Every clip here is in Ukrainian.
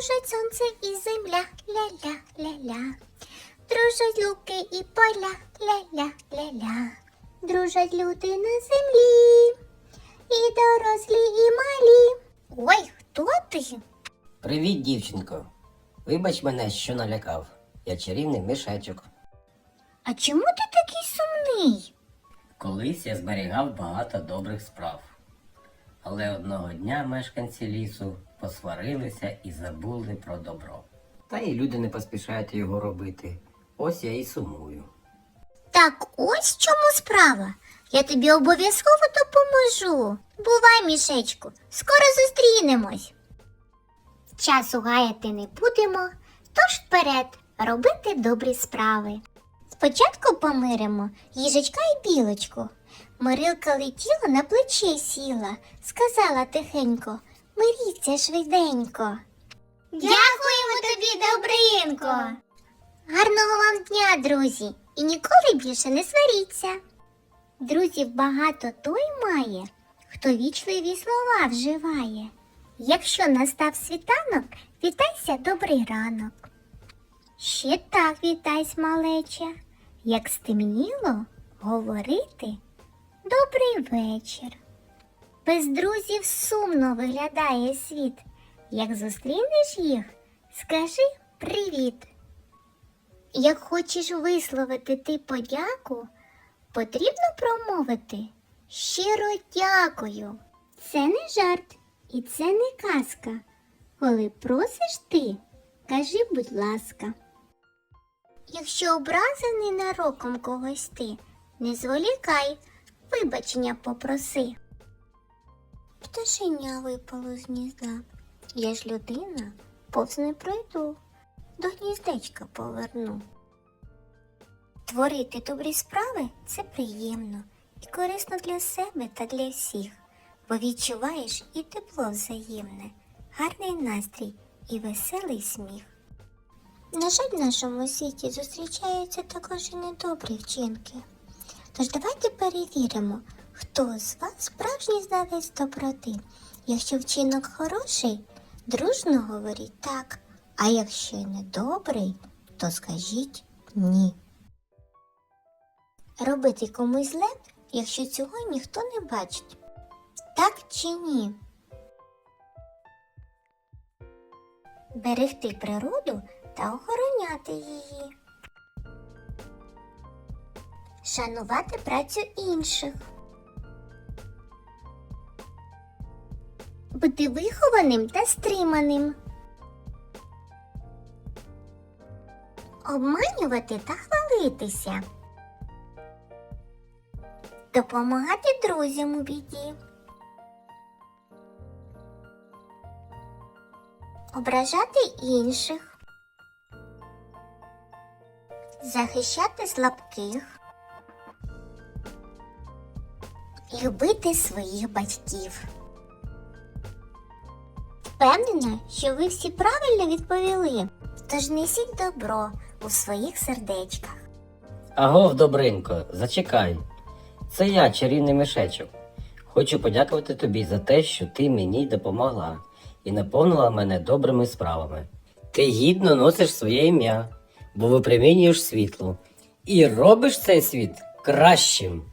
Дружать сонце і земля, ля-ля-ля-ля. Дружать луки і поля, ля-ля-ля-ля. Дружать люди на землі, і дорослі, і малі. Ой, хто ти? Привіт, дівчинко. Вибач мене, що налякав. Я чарівний мішечок. А чому ти такий сумний? Колись я зберігав багато добрих справ. Але одного дня мешканці лісу посварилися і забули про добро. Та і люди не поспішають його робити. Ось я і сумую. Так ось в чому справа. Я тобі обов'язково допоможу. Бувай, мішечку, скоро зустрінемось. Часу гаяти не будемо, тож вперед робити добрі справи. Спочатку помиримо їжачка і білочку. Мирилка летіла на плече сіла, сказала тихенько, миріться швиденько. Дякуємо тобі, добринко. Гарного вам дня, друзі, і ніколи більше не сваріться. Друзів багато той має, хто вічливі слова вживає. Якщо настав світанок, вітайся добрий ранок. Ще так вітайсь, малеча. Як стемніло, говорити добрий вечір. Без друзів сумно виглядає світ. Як зустрінеш їх, скажи привіт. Як хочеш висловити ти подяку, потрібно промовити щиро дякую. Це не жарт і це не казка. Коли просиш ти, кажи, будь ласка. Якщо образений нароком когось ти, не зволікай, вибачення попроси. Пташеня випало з гнізда. Я ж людина, повз не пройду до гніздечка поверну. Творити добрі справи це приємно і корисно для себе та для всіх, бо відчуваєш і тепло взаємне, гарний настрій і веселий сміх. На жаль, в нашому світі зустрічаються також і недобрі вчинки. Тож давайте перевіримо, хто з вас справжній знавець доброти. Якщо вчинок хороший, дружно говоріть так, а якщо недобрий, то скажіть ні. Робити комусь зле, якщо цього ніхто не бачить. Так чи ні? Берегти природу та охороняти її. Шанувати працю інших. Бути вихованим та стриманим. Обманювати та хвалитися. Допомагати друзям у біді. Ображати інших. Захищати слабких. Любити своїх батьків. Впевнена, що ви всі правильно відповіли. Тож несіть добро у своїх сердечках. Агов, добринко, зачекай. Це я, чарівний мішечок. Хочу подякувати тобі за те, що ти мені допомогла і наповнила мене добрими справами. Ти гідно носиш своє ім'я, бо випромінюєш світло і робиш цей світ кращим.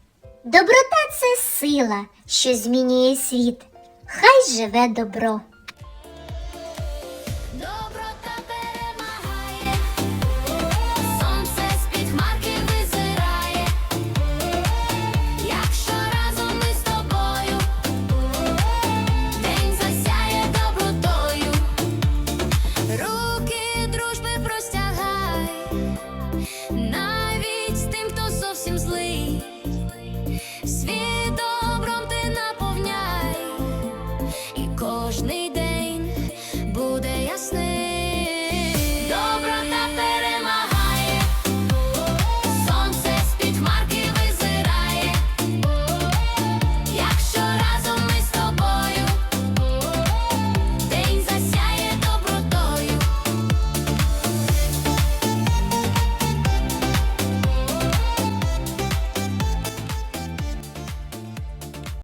Доброта це сила, що змінює світ. Хай живе добро.